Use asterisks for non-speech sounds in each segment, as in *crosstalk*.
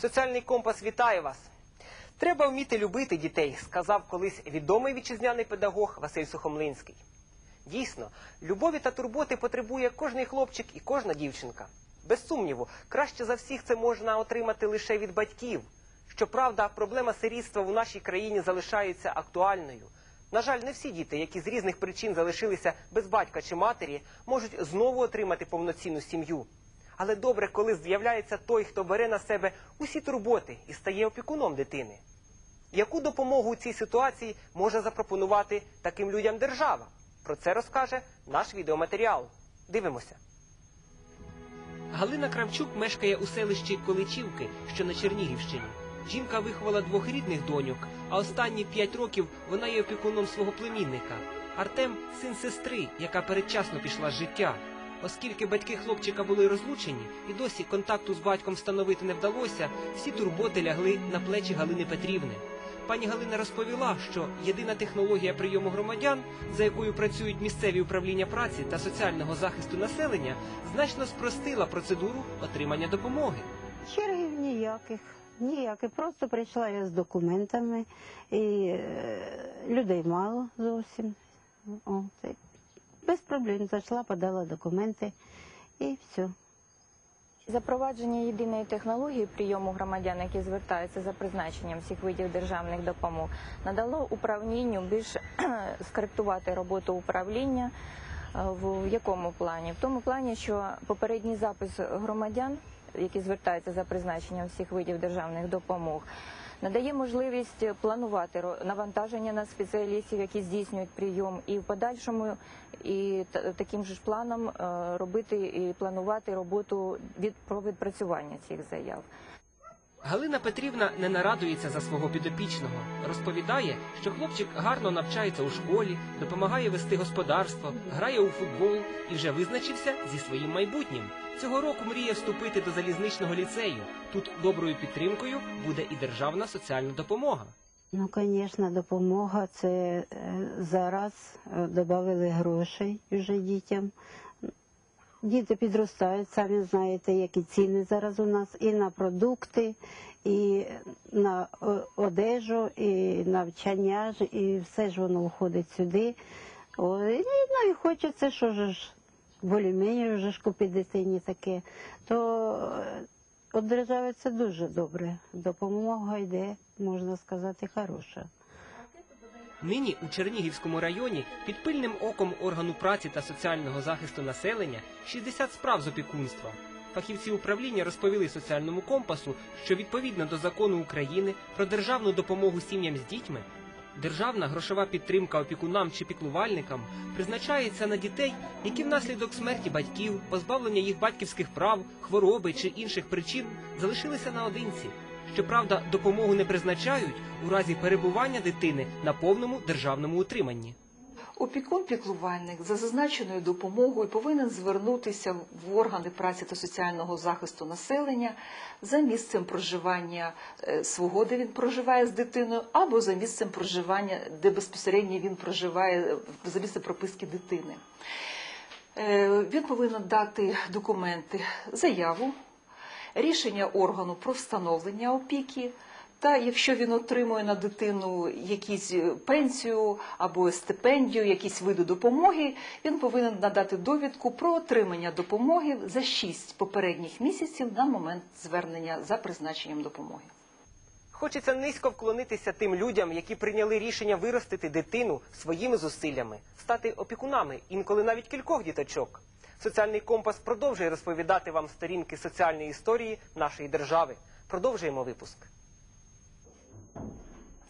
Соціальний компас вітає вас. Треба вміти любити дітей, сказав колись відомий вітчизняний педагог Василь Сухомлинський. Дійсно, любові та турботи потребує кожний хлопчик і кожна дівчинка. Без сумніву, краще за всіх це можна отримати лише від батьків. Щоправда, проблема сирітства в нашій країні залишається актуальною. На жаль, не всі діти, які з різних причин залишилися без батька чи матері, можуть знову отримати повноцінну сім'ю. Але добре, коли з'являється той, хто бере на себе усі турботи і стає опікуном дитини. Яку допомогу у цій ситуації може запропонувати таким людям держава? Про це розкаже наш відеоматеріал. Дивимося. Галина Кравчук мешкає у селищі Количівки, що на Чернігівщині. Жінка виховала двох рідних доньок, а останні п'ять років вона є опікуном свого племінника. Артем син сестри, яка передчасно пішла з життя. Оскільки батьки хлопчика були розлучені і досі контакту з батьком встановити не вдалося, всі турботи лягли на плечі Галини Петрівни. Пані Галина розповіла, що єдина технологія прийому громадян, за якою працюють місцеві управління праці та соціального захисту населення, значно спростила процедуру отримання допомоги. Чергів ніяких, ніяких. Просто прийшла я з документами, і е, людей мало зовсім. О, без проблем зайшла, подала документи і все. Запровадження єдиної технології прийому громадян, які звертаються за призначенням всіх видів державних допомог, надало управлінню більш *clears throat* скоректувати роботу управління. Е, В якому плані? В тому плані, що попередній запис громадян, які звертаються за призначенням всіх видів державних допомог, надає можливість планувати навантаження на спеціалістів, які здійснюють прийом, і в подальшому і таким же ж планом е, робити і планувати роботу від про відпрацювання цих заяв. Галина Петрівна не нарадується за свого підопічного. Розповідає, що хлопчик гарно навчається у школі, допомагає вести господарство, грає у футбол і вже визначився зі своїм майбутнім. Цього року мріє вступити до залізничного ліцею. Тут доброю підтримкою буде і державна соціальна допомога. Ну, звісно, допомога. Це е, зараз е, додали грошей вже дітям. Діти підростають, самі знаєте, які ціни зараз у нас і на продукти, і на одежу, і навчання, і все ж воно входить сюди. О, і, ну і хочеться, що ж болі вже ж купити дитині таке. То е, от держави це дуже добре. Допомога йде, можна сказати, хороша. Нині у Чернігівському районі під пильним оком органу праці та соціального захисту населення 60 справ з опікунства. Фахівці управління розповіли соціальному компасу, що відповідно до закону України про державну допомогу сім'ям з дітьми, державна грошова підтримка опікунам чи піклувальникам призначається на дітей, які внаслідок смерті батьків, позбавлення їх батьківських прав, хвороби чи інших причин залишилися наодинці. Щоправда, допомогу не призначають у разі перебування дитини на повному державному утриманні. Опікун-піклувальник за зазначеною допомогою повинен звернутися в органи праці та соціального захисту населення за місцем проживання е, свого, де він проживає з дитиною, або за місцем проживання, де безпосередньо він проживає е, за місцем прописки дитини. Е, Він повинен дати документи, заяву, рішення органу про встановлення опіки. Та якщо він отримує на дитину якісь е, пенсію або стипендію, якісь види допомоги, він повинен надати довідку про отримання допомоги за 6 попередніх місяців на момент звернення за призначенням допомоги. Хочеться низько вклонитися тим людям, які прийняли рішення виростити дитину своїми зусиллями, стати опікунами, інколи навіть кількох діточок. Соціальний компас продовжує розповідати вам сторінки соціальної історії нашої держави. Продовжуємо випуск.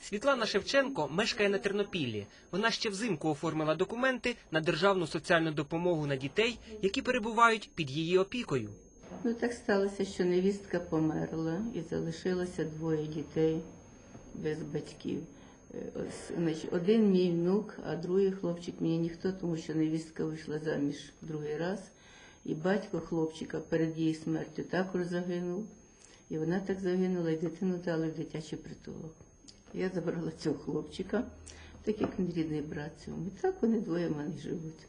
Світлана Шевченко мешкає на Тернопіллі. Вона ще взимку оформила документи на державну соціальну допомогу на дітей, які перебувають під її опікою. Ну так сталося, що невістка померла і залишилося двоє дітей без батьків. Е, один мій внук, а другий хлопчик мені ніхто, тому що невістка вийшла заміж другий раз. І батько хлопчика перед її смертю також загинув. І вона так загинула, і дитину дали в дитячий притулок. Я забрала цього хлопчика, так як він рідний брат цьому. І так вони двоє в мене живуть.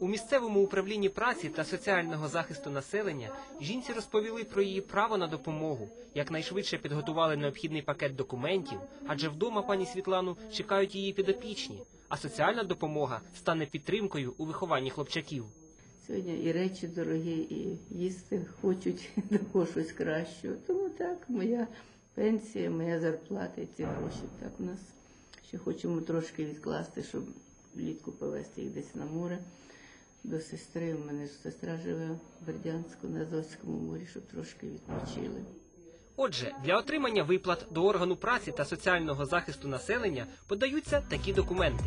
У місцевому управлінні праці та соціального захисту населення жінці розповіли про її право на допомогу, якнайшвидше підготували необхідний пакет документів, адже вдома пані Світлану чекають її підопічні, а соціальна допомога стане підтримкою у вихованні хлопчаків. Сьогодні і речі дорогі, і їсти хочуть *laughs* такого щось кращого. Тому так, моя пенсія, моя зарплата і ці гроші. Так у нас ще хочемо трошки відкласти, щоб влітку повезти їх десь на море. До сестри. У мене сестра живе в Бердянську на Азовському морі, щоб трошки відпочили. Отже, для отримання виплат до органу праці та соціального захисту населення подаються такі документи: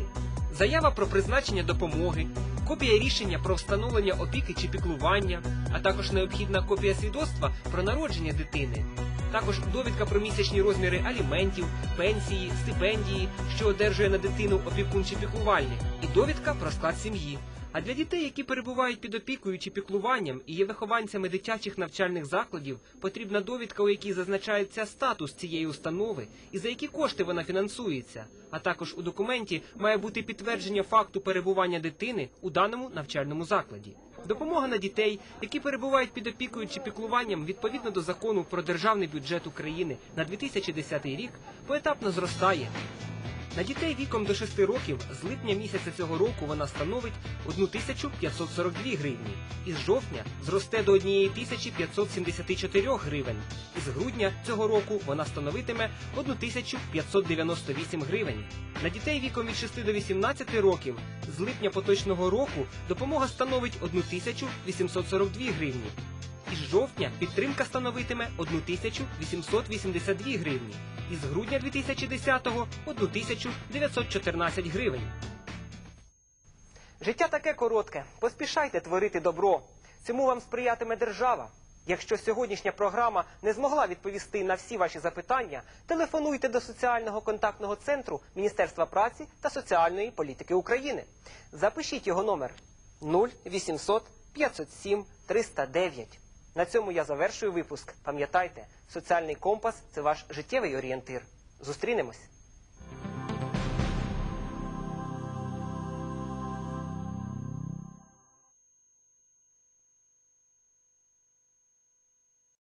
заява про призначення допомоги, копія рішення про встановлення опіки чи піклування, а також необхідна копія свідоцтва про народження дитини. Також довідка про місячні розміри аліментів, пенсії, стипендії, що одержує на дитину опікун чи піклувальник, і довідка про склад сім'ї. А для дітей, які перебувають під опікою чи піклуванням і є вихованцями дитячих навчальних закладів, потрібна довідка, у якій зазначається статус цієї установи і за які кошти вона фінансується. А також у документі має бути підтвердження факту перебування дитини у даному навчальному закладі. Допомога на дітей, які перебувають під опікою чи піклуванням відповідно до закону про державний бюджет України на 2010 рік, поетапно зростає. На дітей віком до 6 років з липня місяця цього року вона становить 1542 гривні. Із жовтня зросте до 1574 гривень. Із грудня цього року вона становитиме 1598 гривень. На дітей віком від 6 до 18 років з липня поточного року допомога становить 1842 гривні. Із жовтня підтримка становитиме 1882 гривні. Із грудня 2010-го – 1914 гривень. Життя таке коротке. Поспішайте творити добро. Цьому вам сприятиме держава. Якщо сьогоднішня програма не змогла відповісти на всі ваші запитання, телефонуйте до соціального контактного центру Міністерства праці та соціальної політики України. Запишіть його номер 0800 507 309. На цьому я завершую випуск. Пам'ятайте, соціальний компас це ваш життєвий орієнтир. Зустрінемось.